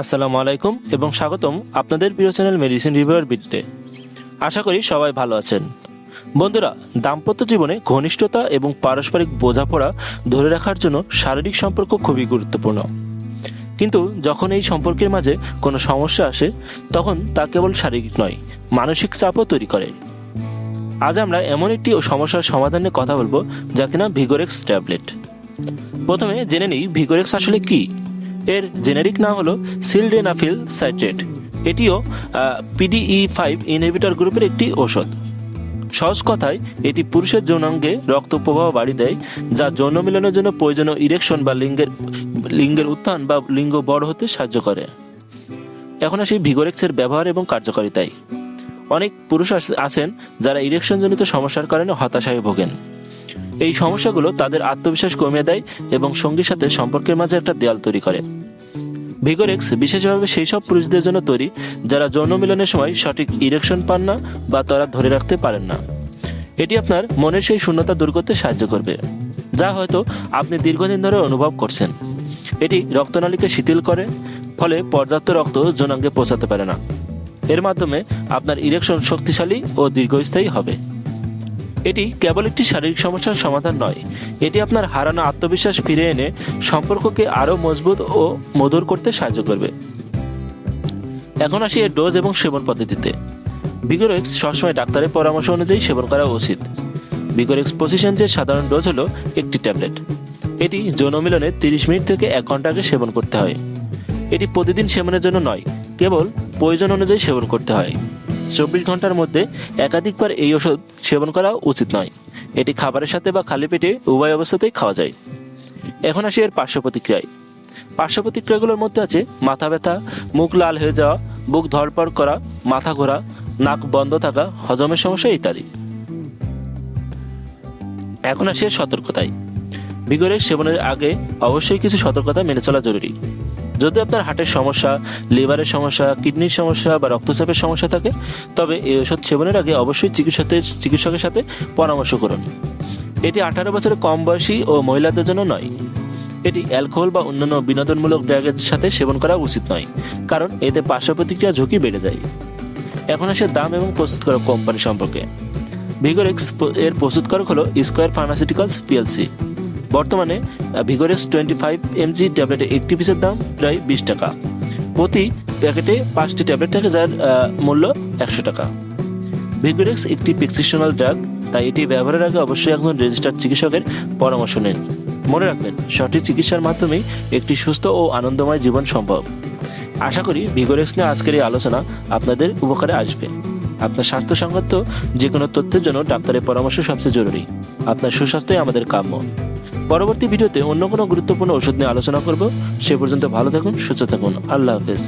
আসসালামু আলাইকুম এবং স্বাগতম আপনাদের প্রিয় চ্যানেল মেডিসিন রিভিউয়ার বিদ্যে আশা করি সবাই ভালো আছেন। বন্ধুরা, দাম্পত্য জীবনে ঘনিষ্ঠতা এবং পারস্পরিক বোঝাপড়া ধরে রাখার জন্য শারীরিক সম্পর্ক খুবই গুরুত্বপূর্ণ। কিন্তু যখন এই সম্পর্কের মাঝে কোনো সমস্যা আসে, তখন তা কেবল শারীরিক নয়, মানসিক চাপও তৈরি করে। আজ আমরা এমন একটি সমস্যার সমাধানের কথা বলব যা কিনা ভিগোরেক্স ট্যাবলেট। প্রথমে জেনে নিই ভিগোরেক্স আসলে কি। এর জেনেরিক নাম হলো সিলডেনাফিল সাইট্রেট এটিও পিডিই ফাইভ ইনহিবিটর গ্রুপের একটি ঔষধ। সহজ কথায়, এটি পুরুষের যৌনাঙ্গে রক্ত প্রবাহ বাড়িয়ে দেয়, যা যৌন মিলনের জন্য প্রয়োজনীয় ইরেকশন বা লিঙ্গের লিঙ্গের উত্থান বা লিঙ্গ বড় হতে সাহায্য করে। এখন আসি ভিগোরেক্সের ব্যবহার এবং কার্যকারিতায়। অনেক পুরুষ আছেন যারা ইরেকশনজনিত সমস্যার কারণে হতাশায় ভোগেন। এই সমস্যাগুলো তাদের আত্মবিশ্বাস কমিয়ে দেয় এবং সঙ্গীর সাথে সম্পর্কের মাঝে একটা দেয়াল তৈরি করে। ভিগোরেক্স বিশেষভাবে সেই সব পুরুষদের জন্য তৈরি যারা যৌন মিলনের সময় সঠিক ইরেকশন পান না বা তারা ধরে রাখতে পারেন না। এটি আপনার মনের সেই শূন্যতা দূর করতে সাহায্য করবে, যা হয়তো আপনি দীর্ঘদিন ধরে অনুভব করছেন। এটি রক্তনালীকে শিথিল করে, ফলে পর্যাপ্ত রক্ত যৌনাঙ্গে পৌঁছাতে পারে না। এর মাধ্যমে আপনার ইরেকশন শক্তিশালী ও দীর্ঘস্থায়ী হবে। এটি কেবল একটি শারীরিক সমস্যার সমাধান নয়। এটি আপনার হারানো আত্মবিশ্বাস ফিরে এনে সম্পর্ককে আরও মজবুত ও মধুর করতে সাহায্য করবে। এখন আসি এর ডোজ এবং সেবন পদ্ধতিতে। বিগোরেক্স সবসময় ডাক্তারের পরামর্শ অনুযায়ী সেবন করা উচিত। বিগোরেক্স পজিশন যে সাধারণ ডোজ হলো একটি ট্যাবলেট। এটি যৌন মিলনে তিরিশ মিনিট থেকে এক ঘণ্টা আগে সেবন করতে হয়। এটি প্রতিদিন সেবনের জন্য নয়, কেবল প্রয়োজন অনুযায়ী সেবন করতে হয়। চব্বিশ ঘণ্টার মধ্যে একাধিকবার এই ওষুধ সেবন করা উচিত নয়। এটি খাবারের সাথে বা খালি পেটে উভয় অবস্থাতেই খাওয়া যায়। এখন আসি এর পার্শ্ব প্রতিক্রিয়ায়। পার্শ্ব প্রতিক্রিয়াগুলোর মধ্যে আছে মাথা ব্যথা, মুখ লাল হয়ে যাওয়া, বুক ধরপড় করা, মাথা ঘোরা, নাক বন্ধ থাকা, হজমের সমস্যা ইত্যাদি। এখন আসি সতর্কতায়। ভিগোরেক্স সেবনের আগে অবশ্যই কিছু সতর্কতা মেনে চলা জরুরি। যদি আপনার হার্টের সমস্যা, লিভারের সমস্যা, কিডনির সমস্যা বা রক্তচাপের সমস্যা থাকে, তবে এই ওষুধ সেবনের আগে অবশ্যই চিকিৎসাতে, চিকিৎসকের সাথে পরামর্শ করুন। এটি আঠারো বছরের কম বয়সী ও মহিলাদের জন্য নয়। এটি অ্যালকোহল বা অন্যান্য বিনোদনমূলক ড্রাগের সাথে সেবন করা উচিত নয়, কারণ এতে পার্শ্ব প্রতিক্রিয়া ঝুঁকি বেড়ে যায়। এখন আসে দাম এবং প্রস্তুতকারক কোম্পানি সম্পর্কে। ভিগোরেক্স এর প্রস্তুতকারক হলো স্কোয়ার ফার্মাসিউটিক্যালস, পিএলসি। বর্তমানে ভিগোরেক্স টোয়েন্টি ফাইভ এমজি ট্যাবলেটের একটি পিসের দাম প্রায় বিশ টাকা। প্রতি প্যাকেটে পাঁচটি ট্যাবলেট থাকে, যার মূল্য একশো টাকা। ভিগোরেক্স একটি প্রেসক্রিপশনাল ড্রাগ তাই এটি ব্যবহারের আগে অবশ্যই একজন রেজিস্টার্ড চিকিৎসকের পরামর্শ নিন। মনে রাখবেন, সঠিক চিকিৎসার মাধ্যমেই একটি সুস্থ ও আনন্দময় জীবন সম্ভব। আশা করি ভিগোরেক্স নিয়ে আজকের এই আলোচনা আপনাদের উপকারে আসবে। আপনার স্বাস্থ্য সংক্রান্ত যে কোনো তথ্যের জন্য ডাক্তারের পরামর্শ সবচেয়ে জরুরি। আপনার সুস্বাস্থ্যই আমাদের কাম্য। পরবর্তী ভিডিওতে অন্য কোনো গুরুত্বপূর্ণ ওষুধ নিয়ে আলোচনা করব। সে পর্যন্ত ভালো থাকুন, সুস্থ থাকুন। আল্লাহ হাফেজ।